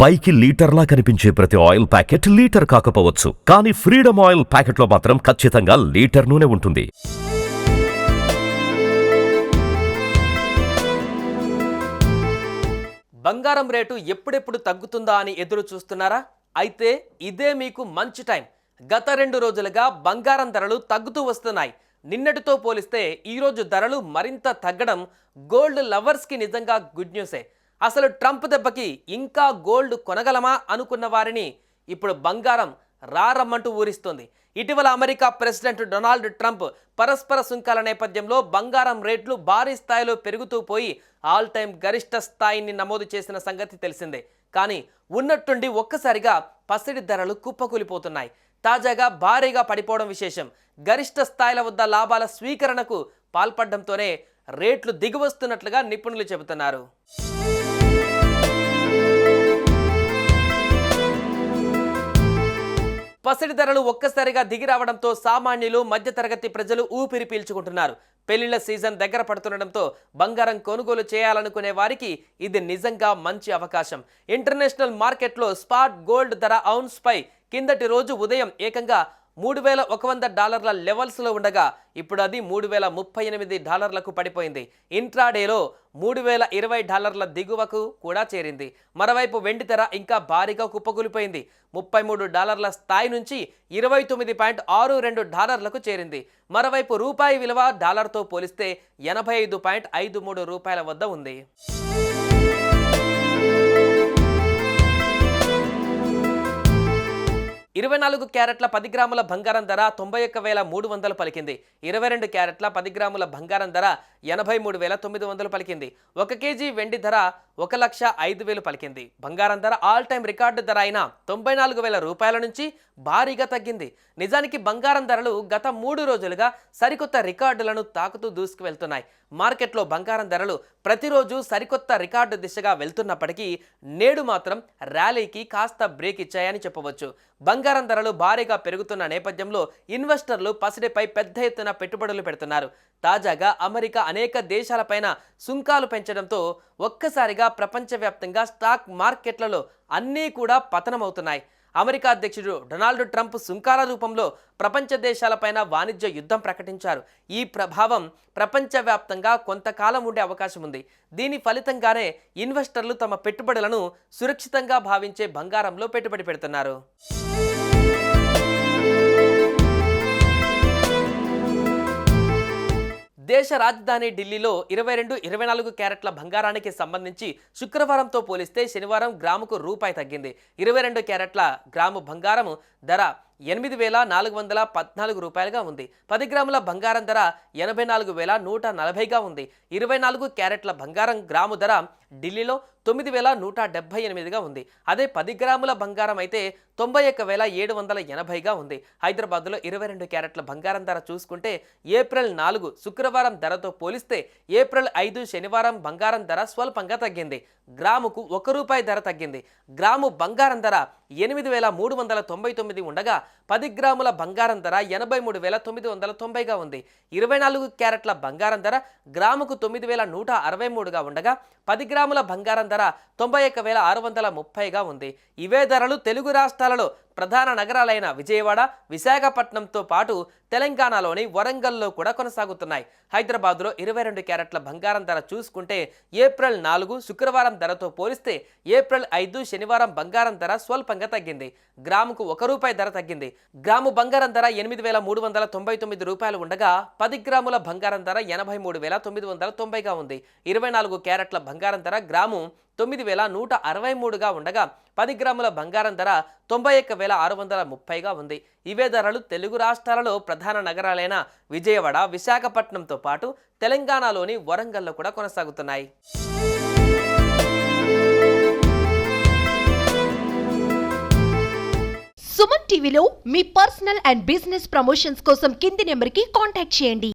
పైకి లీటర్లా కనిపించే ప్రతి ఆయిల్ ప్యాకెట్ లీటర్ కాకపోవచ్చు. కానీ ఫ్రీడమ్ ఆయిల్ ప్యాకెట్లో మాత్రం ఖచ్చితంగా లీటర్ నూనె ఉంటుంది. బంగారం రేటు ఎప్పుడెప్పుడు తగ్గుతుందా అని ఎదురు చూస్తున్నారా? అయితే ఇదే మీకు మంచి టైం. గత రెండు రోజులుగా బంగారం ధరలు తగ్గుతూ వస్తున్నాయి. నిన్నటితో పోలిస్తే ఈరోజు ధరలు మరింత తగ్గడం గోల్డ్ లవర్స్కి నిజంగా గుడ్ న్యూసే. అసలు ట్రంప్ దెబ్బకి ఇంకా గోల్డ్ కొనగలమా అనుకున్న వారిని ఇప్పుడు బంగారం రారమ్మంటూ ఊరిస్తోంది. ఇటీవల అమెరికా ప్రెసిడెంట్ డొనాల్డ్ ట్రంప్ పరస్పర సుంకాల నేపథ్యంలో బంగారం రేట్లు భారీ స్థాయిలో పెరుగుతూ పోయి ఆల్ టైం గరిష్ట స్థాయిని నమోదు చేసిన సంగతి తెలిసిందే. కానీ ఉన్నట్టుండి ఒక్కసారిగా పసిడి ధరలు కుప్పకూలిపోతున్నాయి. తాజాగా భారీగా పడిపోవడం విశేషం. గరిష్ట స్థాయిల వద్ద లాభాల స్వీకరణకు పాల్పడడంతోనే రేట్లు దిగువస్తున్నట్లుగా నిపుణులు చెబుతున్నారు. పసిడి ధరలు ఒక్కసారిగా దిగి రావడంతో సామాన్యులు మధ్యతరగతి ప్రజలు ఊపిరి పీల్చుకుంటున్నారు. పెళ్ళిళ్ళ సీజన్ దగ్గర పడుతుండటంతో బంగారం కొనుగోలు చేయాలనుకునే వారికి ఇది నిజంగా మంచి అవకాశం. ఇంటర్నేషనల్ మార్కెట్లో స్పాట్ గోల్డ్ ధర ఔన్స్పై కిందటి రోజు ఉదయం ఏకంగా మూడు వేల ఒక వంద డాలర్ల లెవెల్స్లో ఉండగా ఇప్పుడు అది మూడు వేల ముప్పై ఎనిమిది డాలర్లకు పడిపోయింది. ఇంట్రాడేలో మూడు వేల ఇరవై డాలర్ల దిగువకు కూడా చేరింది. మరోవైపు వెండి ధర ఇంకా భారీగా కుప్పకూలిపోయింది. ముప్పై మూడు డాలర్ల స్థాయి నుంచి ఇరవై తొమ్మిది పాయింట్ ఆరు రెండు డాలర్లకు చేరింది. మరోవైపు రూపాయి విలువ డాలర్తో పోలిస్తే ఎనభై ఐదు పాయింట్ ఐదు మూడు రూపాయల వద్ద ఉంది. ఇరవై నాలుగు క్యారెట్ల పది గ్రాముల బంగారం ధర తొంభై ఒక్క వేల మూడు వందలు పలికింది. ఇరవై రెండు క్యారెట్ల పది గ్రాముల బంగారం ధర ఎనభై మూడు వేల తొమ్మిది వందలు పలికింది. ఒక కేజీ వెండి ధర ఒక లక్ష ఐదు వేలు పలికింది. బంగారం ధర ఆల్ టైం రికార్డు ధర అయిన తొంభై నాలుగు వేల రూపాయల నుంచి భారీగా తగ్గింది. నిజానికి బంగారం ధరలు గత మూడు రోజులుగా సరికొత్త రికార్డులను తాకుతూ దూసుకువెళ్తున్నాయి. మార్కెట్లో బంగారం ధరలు ప్రతిరోజు సరికొత్త రికార్డు దిశగా వెళ్తున్నప్పటికీ నేడు మాత్రం ర్యాలీకి కాస్త బ్రేక్ ఇచ్చాయని చెప్పవచ్చు. బంగారం బంగారం ధరలు భారీగా పెరుగుతున్న నేపథ్యంలో ఇన్వెస్టర్లు పసిడిపై పెద్ద ఎత్తున పెట్టుబడులు పెడుతున్నారు. తాజాగా అమెరికా అనేక దేశాలపైన సుంకాలు పెంచడంతో ఒక్కసారిగా ప్రపంచవ్యాప్తంగా స్టాక్ మార్కెట్లలో అన్నీ కూడా పతనమవుతున్నాయి. అమెరికా అధ్యక్షుడు డొనాల్డ్ ట్రంప్ సుంకాల రూపంలో ప్రపంచ దేశాలపైన వాణిజ్య యుద్ధం ప్రకటించారు. ఈ ప్రభావం ప్రపంచవ్యాప్తంగా కొంతకాలం ఉండే అవకాశం ఉంది. దీని ఫలితంగానే ఇన్వెస్టర్లు తమ పెట్టుబడులను సురక్షితంగా భావించే బంగారంలో పెట్టుబడి పెడుతున్నారు. దేశ రాజధాని ఢిల్లీలో ఇరవై రెండు ఇరవై నాలుగు క్యారెట్ల బంగారానికి సంబంధించి శుక్రవారంతో పోలిస్తే శనివారం గ్రాముకు రూపాయి తగ్గింది. ఇరవై రెండు క్యారెట్ల గ్రాము బంగారం ధర ఎనిమిది వేల నాలుగు వందల పద్నాలుగు రూపాయలుగా ఉంది. పది గ్రాముల బంగారం ధర ఎనభై నాలుగు వేల నూట నలభైగా ఉంది. ఇరవై నాలుగు క్యారెట్ల బంగారం గ్రాము ధర ఢిల్లీలో తొమ్మిది వేల నూట డెబ్బై ఎనిమిదిగా ఉంది. అదే పది గ్రాముల బంగారం అయితే తొంభై ఒక్క వేల ఏడు వందల ఎనభైగా ఉంది. హైదరాబాద్లో ఇరవై రెండు క్యారెట్ల బంగారం ధర చూసుకుంటే ఏప్రిల్ నాలుగు శుక్రవారం ధరతో పోలిస్తే ఏప్రిల్ ఐదు శనివారం బంగారం ధర స్వల్పంగా తగ్గింది. గ్రాముకు ఒక రూపాయి ధర తగ్గింది. గ్రాము బంగారం ధర ఎనిమిది వేల మూడు వందల తొంభై తొమ్మిది ఉండగా పది గ్రాముల బంగారం ధర ఎనభై మూడు వేల తొమ్మిది వందల తొంభైగా ఉంది. ఇరవై నాలుగు క్యారెట్ల బంగారం ధర గ్రాముకు తొమ్మిది వేల నూట అరవై మూడుగా ఉండగా పది గ్రాముల బంగారం ధర తొంభై ఒక్క వేల ఆరు వందల ముప్పైగా ఉంది. ఇవే ధరలు తెలుగు రాష్ట్రాలలో ప్రధాన నగరాలైన విజయవాడ విశాఖపట్నంతో పాటు తెలంగాణలోని వరంగల్లో కూడా కొనసాగుతున్నాయి. హైదరాబాద్లో ఇరవై రెండు క్యారెట్ల బంగారం ధర చూసుకుంటే ఏప్రిల్ నాలుగు శుక్రవారం ధరతో పోలిస్తే ఏప్రిల్ ఐదు శనివారం బంగారం ధర స్వల్పంగా తగ్గింది. గ్రాముకు ఒక రూపాయి ధర తగ్గింది. గ్రాము బంగారం ధర ఎనిమిది వేల మూడు వందల తొంభై తొమ్మిది రూపాయలు ఉండగా పది గ్రాముల బంగారం ధర ఎనభై మూడు వేల తొమ్మిది వందల తొంభైగా ఉంది. ఇరవై నాలుగు క్యారెట్ల బంగారం ధర గ్రాము తొమ్మిది వేల నూట అరవై మూడుగా ఉండగా పది గ్రాముల బంగారం ధర తొంభై ఒక్క వేల ఆరు వందల ముప్పైగా ఉంది. ఇవే ధరలు తెలుగు రాష్ట్రాలలో ప్రధాన నగరాలైన విజయవాడ విశాఖపట్నంతో పాటు తెలంగాణలోని వరంగల్లో కూడా కొనసాగుతున్నాయి. సుమన్ టీవీలో మీ పర్సనల్ అండ్ బిజినెస్ ప్రమోషన్స్ కోసం కింది నెంబర్కి కాంటాక్ట్ చేయండి.